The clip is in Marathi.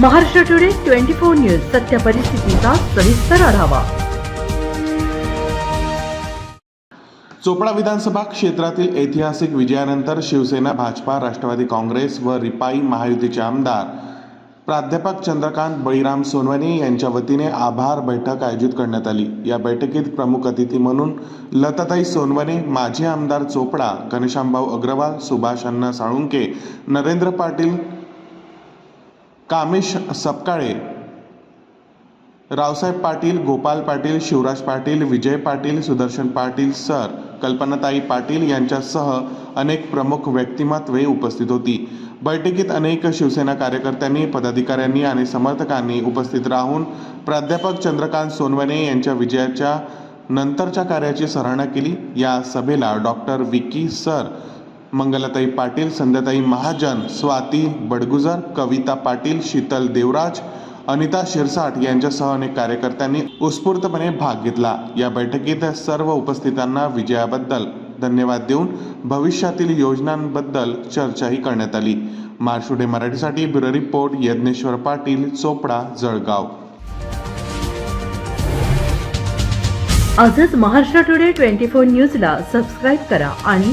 Maharashtra today twenty four news सत्य परिस्थितीचा सविस्तर आढावा. चोपडा विधानसभा क्षेत्रातील ऐतिहासिक विजयानंतर शिवसेना भाजपा राष्ट्रवादी काँग्रेस व रिपाई महायुतीचे आमदार प्राध्यापक चंद्रकांत बळीराम सोनवणे यांच्या वतीने आभार बैठक आयोजित करण्यात आली. या बैठकीत प्रमुख अतिथी म्हणून लताताई सोनवणे माजी आमदार चोपडा घनश्यामभाऊ अग्रवाल सुभाष अण्णा साळुंके नरेंद्र पाटील कामेश सपकाळे रावसाहेब पाटील गोपाल पाटील शिवराज पाटील विजय पाटील सुदर्शन पाटील सर कल्पनाताई पाटील यांच्यासह अनेक प्रमुख व्यक्तिमत्वे उपस्थित होती. बैठकीत अनेक शिवसेना कार्यकर्त्यांनी पदाधिकाऱ्यांनी आणि समर्थकांनी उपस्थित राहून प्राध्यापक चंद्रकांत सोनवणे यांच्या विजयाच्या नंतरच्या कार्याची सराहना केली. या सभेला डॉक्टर विकी सर मंगलाताई पाटील संध्याताई महाजन स्वाती बडगुजर कविता पाटील शीतल देवराज अनिता शिरसाट यांच्यासह अनेक कार्यकर्त्यांनी उत्स्फूर्तपणे भाग घेतला. या बैठकीत सर्व उपस्थितांना विजयाबद्दल धन्यवाद देऊन भविष्यातील योजनांबद्दल चर्चाही करण्यात आली. मार्शुडे मराठीसाठी ब्युरो रिपोर्ट यज्ञेश्वर पाटील चोपडा जळगाव. आजच महाराष्ट्र टुडे ट्वेंटी फोर न्यूजला सबस्क्राईब करा आणि